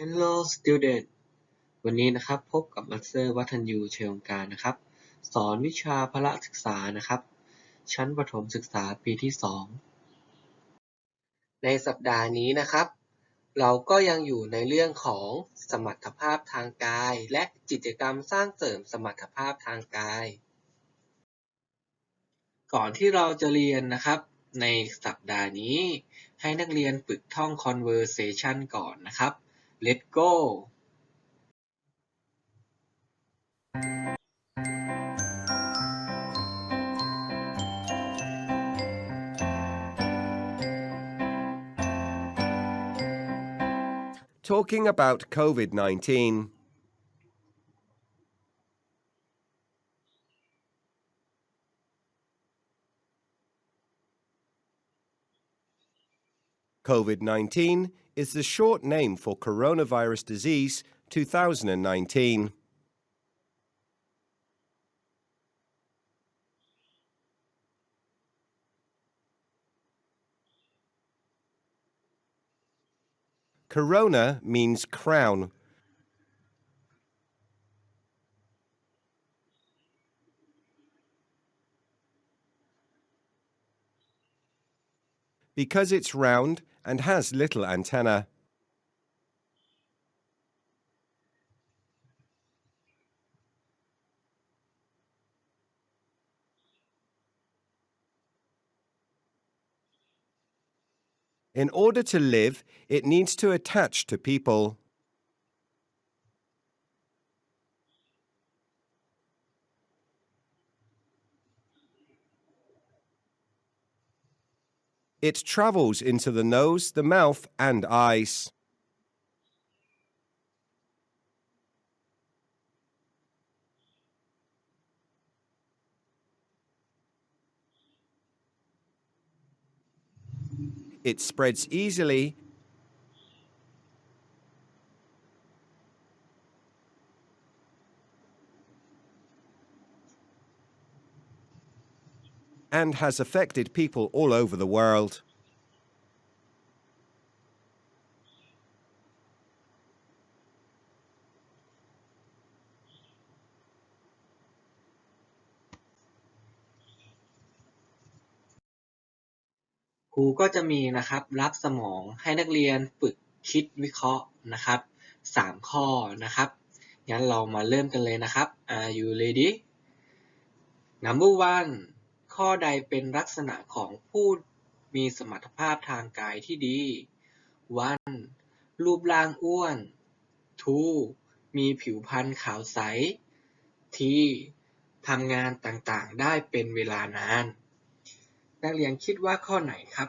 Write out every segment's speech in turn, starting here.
Hello student วันนี้นะครับพบกับมัสเตอร์วัฒนยูเชยงการนะครับ สอนวิชาพละศึกษานะครับ ชั้นประถมศึกษาปีที่ 2 ในสัปดาห์นี้นะครับ เราก็ยังอยู่ในเรื่องของสมรรถภาพทางกาย และกิจกรรมสร้างเสริมสมรรถภาพทางกาย ก่อนที่เราจะเรียนนะครับ ในสัปดาห์นี้ ให้นักเรียนฝึกท่อง conversation ก่อนนะครับ Let's go Talking about COVID 19. COVID 19 is the short name for coronavirus disease 2019. Corona means crown. Because it's round and has little antenna. In order to live, it needs to attach to people. It travels into the nose, the mouth, and eyes. It spreads easily and has affected people all over the world.. ครูก็จะมีนะครับรับสมองให้นักเรียนฝึกคิดวิเคราะห์นะครับสามข้อนะครับ งั้นเรามาเริ่มกันเลยนะครับ Are you ready Number one ข้อใดเป็นลักษณะของผู้มีสมรรถภาพทางกายที่ดี one รูปร่างอ้วน two มีผิวพรรณขาวใส three ทำงานต่างๆ ได้เป็นเวลานาน นักเรียนคิดว่าข้อไหนครับ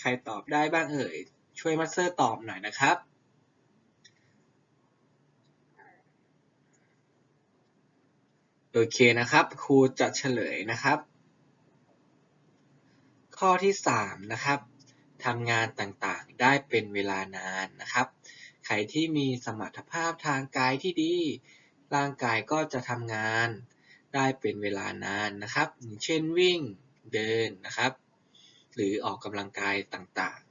ใครตอบได้บ้างเอ่ย ช่วยมาสเตอร์ตอบหน่อยนะครับ โอเคนะครับ ครูจะเฉลยนะครับ ข้อที่ 3 นะครับทำงานต่างๆ ได้เป็นเวลานานนะครับ ใครที่มีสมรรถภาพทางกายที่ดี ร่างกายก็จะทำงานได้เป็นเวลานานนะครับอย่างเช่นวิ่ง เดินนะครับ หรือออกกำลังกายต่างๆ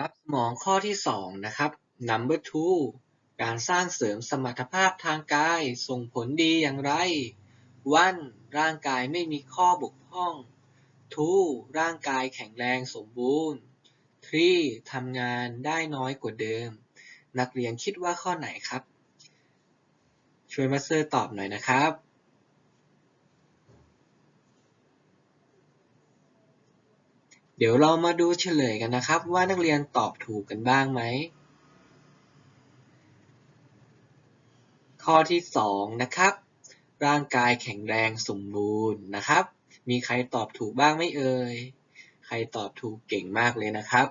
รับสมองข้อที่2นะครับ number two การสร้างเสริมสมรรถภาพทางกายส่งผลดีอย่างไร one ร่างกายไม่มีข้อบกพร่อง two ร่างกายแข็งแรงสมบูรณ์ three ทำงานได้น้อยกว่าเดิม นักเรียนคิดว่าข้อไหนครับ ช่วยมาสเตอร์ตอบหน่อยนะครับ เดี๋ยวเรามาดูเฉลยกันนะครับ ว่านักเรียนตอบถูกกันบ้างไหม ข้อที่ 2 นะครับ ร่างกายแข็งแรงสมบูรณ์นะครับ มีใครตอบถูกบ้างไหมเอ่ย ใครตอบถูกเก่งมากเลยนะครับ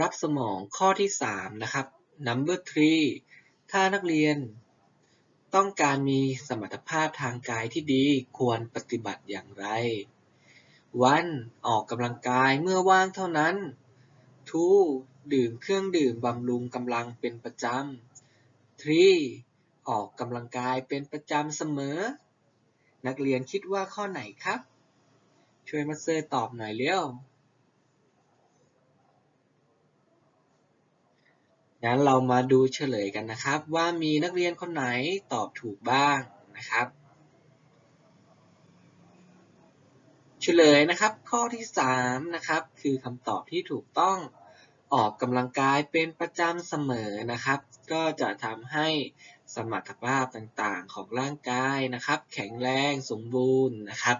รับสมองข้อที่ 3 นะครับ number three ถ้านักเรียน ต้องการมีสมรรถภาพทางกายที่ดีควรปฏิบัติอย่างไร one ออกกำลังกายเมื่อว่างเท่านั้น two ดื่มเครื่องดื่มบำรุงกำลังเป็นประจำ three ออกกำลังกายเป็นประจำเสมอ นักเรียนคิดว่าข้อไหนครับ ช่วยมาเซอร์ตอบหน่อยเร็ว งั้นเรามาดูเฉลยกันนะครับ ว่ามีนักเรียนคนไหนตอบถูกบ้างนะครับ เฉลยนะครับ ข้อที่3นะครับคือคำตอบที่ถูกต้องออกกำลังกายเป็นประจำเสมอนะครับ ก็จะทำให้สมรรถภาพต่างๆของร่างกายนะครับ แข็งแรงสมบูรณ์นะครับ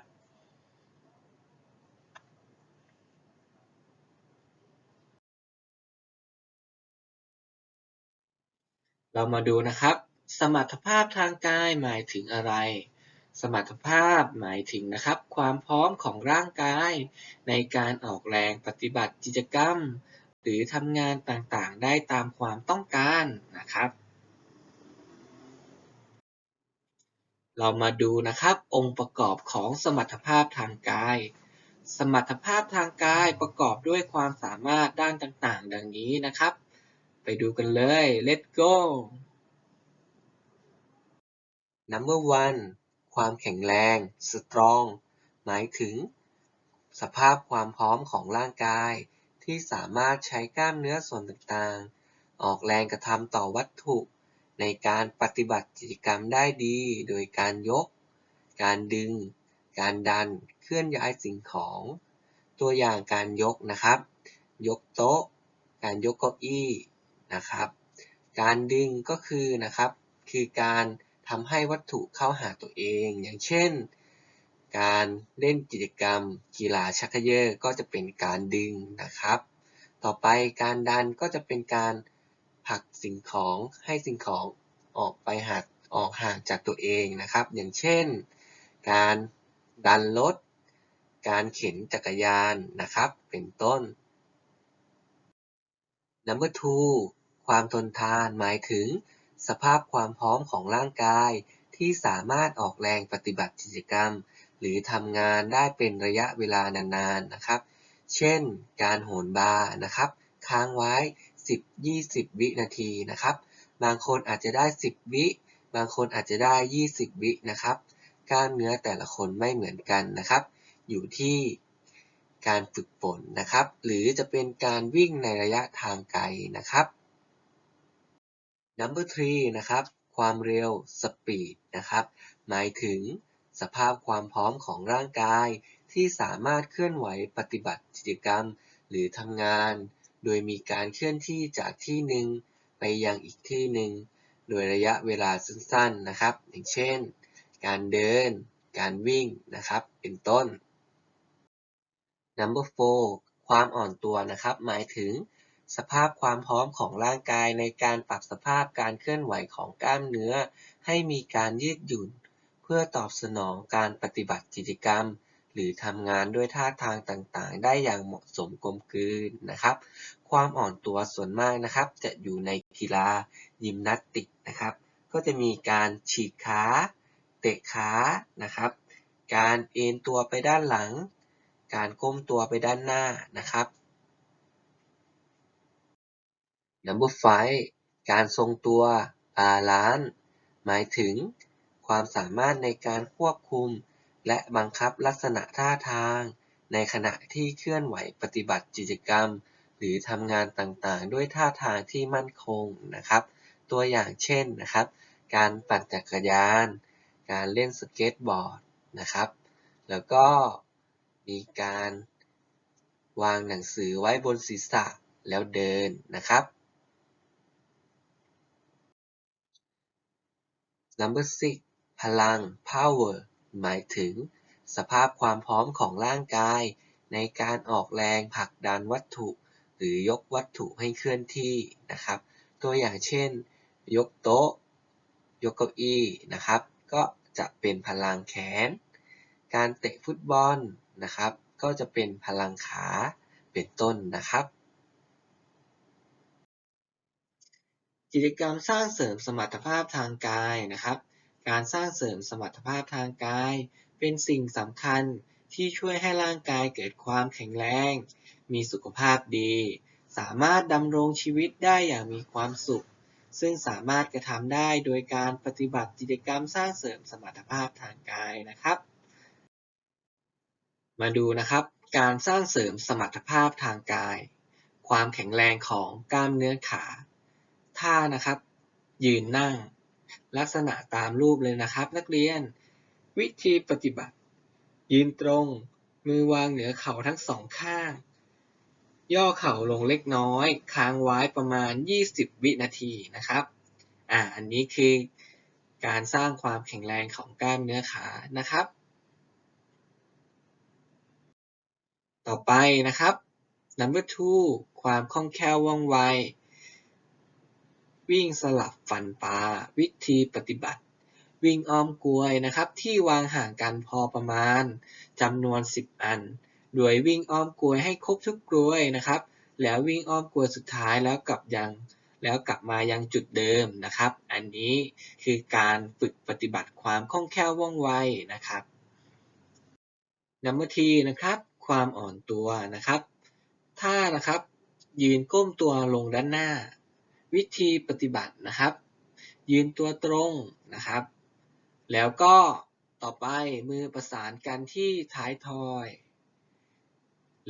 เรามาดูนะครับ สมรรถภาพทางกายหมายถึงอะไร สมรรถภาพหมายถึงนะครับ ความพร้อมของร่างกาย ในการออกแรงปฏิบัติกิจกรรม หรือทำงานต่างๆ ได้ตามความต้องการนะครับ เรามาดูนะครับ องค์ประกอบของสมรรถภาพทางกาย สมรรถภาพทางกายประกอบด้วยความสามารถด้านต่างๆ ดังนี้นะครับ ไปดูกันเลย let's go number one ความแข็งแรง strong หมายถึง สภาพความพร้อมของร่างกาย ที่สามารถใช้กล้ามเนื้อส่วนต่างๆ ออกแรงกระทำต่อวัตถุ ในการปฏิบัติกิจกรรมได้ดี โดยการยก การดึง การดัน เคลื่อนย้ายสิ่งของ ตัวอย่างการยกนะครับ ยกโต๊ะ การยกเก้าอี้ นะครับ การดึงก็คือนะครับ คือการทำให้วัตถุเข้าหาตัวเอง อย่างเช่น การเล่นกิจกรรม กีฬาชักเขย่อก็จะเป็นการดึงนะครับ ต่อไปการดันก็จะเป็นการผลักสิ่งของให้สิ่งของออกไปหักออกห่างจากตัวเองนะครับ อย่างเช่น การดันรถ การเข็นจักรยานนะครับ เป็นต้น Number two ความทนทานหมายถึง สภาพความพร้อมของร่างกาย ที่สามารถออกแรงปฏิบัติกิจกรรม หรือทำงานได้เป็นระยะเวลานานๆนะครับ เช่น การโหนบาร์นะครับ ค้างไว้ 10-20 วินาทีนะครับ บางคนอาจจะได้ 10 วิ บางคนอาจจะได้ 20 วินะครับ กล้ามเนื้อแต่ละคนไม่เหมือนกันนะครับ อยู่ที่การฝึกฝนนะครับ หรือจะเป็นการวิ่งในระยะทางไกลนะครับ Number three นะครับ ความเร็ว speed นะครับ หมายถึงสภาพความพร้อมของร่างกาย ที่สามารถเคลื่อนไหวปฏิบัติกิจกรรม หรือทำงาน โดยมีการเคลื่อนที่จากที่หนึ่งไปยังอีกที่หนึ่งโดยระยะเวลาสั้นๆนะครับ อย่างเช่น การเดิน การวิ่งนะครับ เป็นต้น Number four ความอ่อนตัวนะครับ หมายถึง สภาพความพร้อมของร่างกายในการปรับสภาพการเคลื่อนไหวของกล้ามเนื้อ ให้มีการยืดหยุ่น เพื่อตอบสนองการปฏิบัติกิจกรรม หรือทำงานด้วยท่าทางต่างๆ ได้อย่างเหมาะสมกลมกลืนนะครับ ความอ่อนตัวส่วนมากนะครับ จะอยู่ในกีฬายิมนาสติกนะครับ ก็จะมีการฉีกขา เตะขานะครับ การเอนตัวไปด้านหลัง การก้มตัวไปด้านหน้านะครับ Number five การทรงตัว balance หมายถึงความสามารถในการควบคุมและบังคับลักษณะท่าทาง ในขณะที่เคลื่อนไหวปฏิบัติกิจกรรม หรือทำงานต่างๆ ด้วยท่าทางที่มั่นคงนะครับ ตัวอย่างเช่นนะครับ การปั่นจักรยาน การเล่นสเก็ตบอร์ดนะครับ แล้วก็มีการวางหนังสือไว้บนศีรษะแล้วเดินนะครับ Number six พลัง power หมายถึง สภาพความพร้อมของร่างกาย ในการออกแรงผลักดันวัตถุ หรือยกวัตถุให้เคลื่อนที่นะครับ ตัวอย่างเช่น ยกโต๊ะ ยกเก้าอี้นะครับ ก็จะเป็นพลังแขน การเตะฟุตบอลนะครับ ก็จะเป็นพลังขาเป็นต้นนะครับ กิจกรรมสร้างเสริมสมรรถภาพทางกายนะครับ การสร้างเสริมสมรรถภาพทางกาย เป็นสิ่งสำคัญที่ช่วยให้ร่างกายเกิดความแข็งแรง มีสุขภาพดี สามารถดำรงชีวิตได้อย่างมีความสุข ซึ่งสามารถกระทำได้โดยการปฏิบัติกิจกรรมสร้างเสริมสมรรถภาพทางกายนะครับ มาดูนะครับ การสร้างเสริมสมรรถภาพทางกาย ความแข็งแรงของกล้ามเนื้อขา ท่านะครับ ยืนนั่ง ลักษณะตามรูปเลยนะครับ นักเรียน วิธีปฏิบัติ ยืนตรง มือวางเหนือเข่าทั้งสองข้าง ย่อเข่าลงเล็กน้อย ค้างไว้ประมาณ 20 วินาทีนะครับ อ่า อันนี้คือการสร้างความแข็งแรงของกล้ามเนื้อขานะครับ ต่อไปนะครับ number two ความคล่องแคล่วว่องไว วิ่งสลับฟันปลา วิธีปฏิบัติ วิ่งอ้อมกลวยนะครับ ที่วางห่างกันพอประมาณจำนวน 10 อัน โดยวิ่งอ้อมกลวยให้ครบทุกกลวยนะครับ แล้ววิ่งอ้อมกลวยสุดท้ายแล้วกลับยังแล้วกลับมายังจุดเดิมนะครับ อันนี้คือการฝึกปฏิบัติความคล่องแคล่วว่องไวนะครับ number T นะครับ ความอ่อนตัวนะครับท่านะครับ ยืนก้มตัวลงด้านหน้า วิธีปฏิบัตินะครับ ยืนตัวตรงนะครับ แล้วก็ต่อไปมือประสานกันที่ท้ายทอย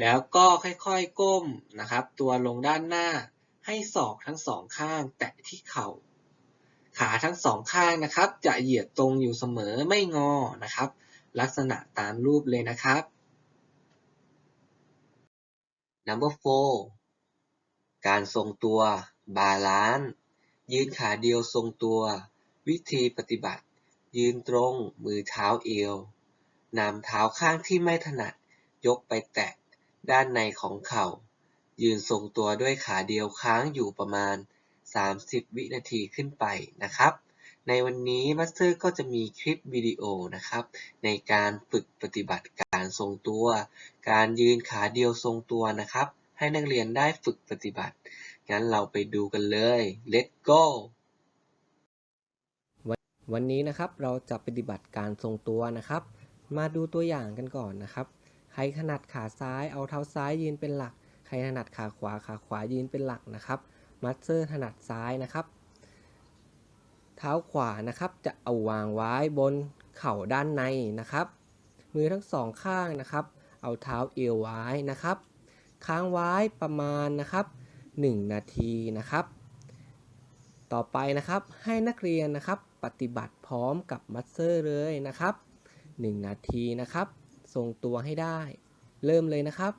แล้วก็ค่อยๆก้มนะครับ ตัวลงด้านหน้าให้ศอกทั้งสองข้างแตะที่เข่า ขาทั้งสองข้างนะครับ จะเหยียดตรงอยู่เสมอไม่งอนะครับ ลักษณะตามรูปเลยนะครับ Number 4การทรงตัว บาลานซ์ยืนขาเดียวทรงตัว วิธีปฏิบัติ ยืนตรง มือเท้าเอวนำเท้าข้างที่ไม่ถนัด ยกไปแตะ ด้านในของเข่า ยืนทรงตัวด้วยขาเดียวค้างอยู่ประมาณ 30 วินาทีขึ้นไปนะครับ ในวันนี้มาสเตอร์ก็จะมีคลิปวิดีโอนะครับ ในการฝึกปฏิบัติการทรงตัว การยืนขาเดียวทรงตัวนะครับ ให้นักเรียนได้ฝึกปฏิบัติ งั้นเราไปดูกันเลย let's go วันนี้นะครับเราจะปฏิบัติการทรงตัวนะครับ มาดูตัวอย่างกันก่อนนะครับ ใครถนัดขาซ้ายเอาเท้าซ้ายยืนเป็นหลัก ใครถนัดขาขวาขาขวายืนเป็นหลักนะครับมัสเซอร์ถนัดซ้ายนะครับ เท้าขวานะครับจะเอาวางไว้บนเข่าด้านในนะครับ มือทั้งสองข้างนะครับ เอาเท้าเอวไว้นะครับ ค้างไว้ประมาณนะครับ 1 นาทีนะครับ ต่อไปนะครับให้นักเรียนนะครับปฏิบัติพร้อมกับมัสเซอร์เลยนะครับ 1 นาทีนะครับทรงตัวให้ได้ เริ่มเลยนะครับ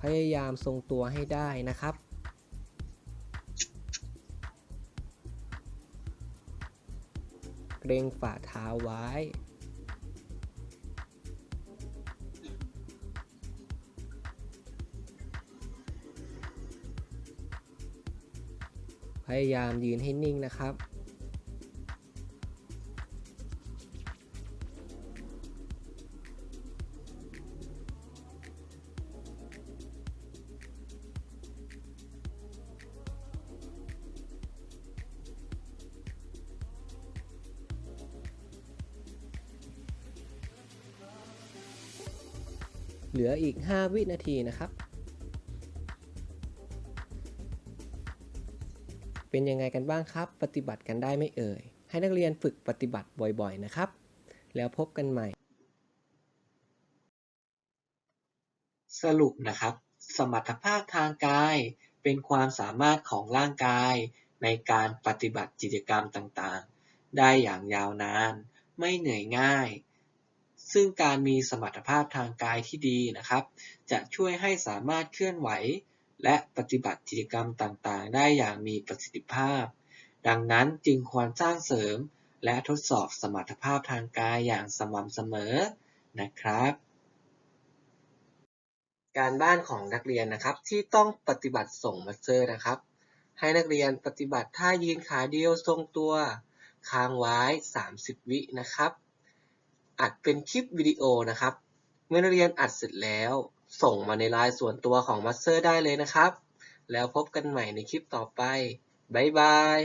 พยายามทรงตัวให้ได้นะครับ เกรงฝ่าเท้าไว้ พยายามยืนให้นิ่งนะครับ เหลืออีก 5 วินาทีนะครับ เป็นยังไงกันบ้างครับ ปฏิบัติกันได้ไม่เอ่ย ให้นักเรียนฝึกปฏิบัติบ่อยๆนะครับ แล้วพบกันใหม่ สรุปนะครับ สมรรถภาพทางกายเป็นความสามารถของร่างกายในการปฏิบัติกิจกรรมต่างๆ ได้อย่างยาวนาน ไม่เหนื่อยง่าย ซึ่งการมีสมรรถภาพทางกายที่ดีนะครับ จะช่วยให้สามารถเคลื่อนไหว และปฏิบัติกิจกรรมต่างๆ ได้อย่างมีประสิทธิภาพ ดังนั้นจึงควรสร้างเสริม และทดสอบสมรรถภาพทางกายอย่างสม่ำเสมอนะครับ การบ้านของนักเรียนนะครับที่ต้องปฏิบัติส่งมาเตอร์นะครับ ให้นักเรียนปฏิบัติท่ายืนขาเดียวทรงตัว ค้างไว้ 30 วินะครับ อัดเป็นคลิปวิดีโอนะครับ เมื่อนักเรียนอัดเสร็จแล้ว ส่งมาในไลน์ส่วนตัวของมาสเตอร์ได้เลยนะครับ แล้วพบกันใหม่ในคลิปต่อไป บ๊ายบาย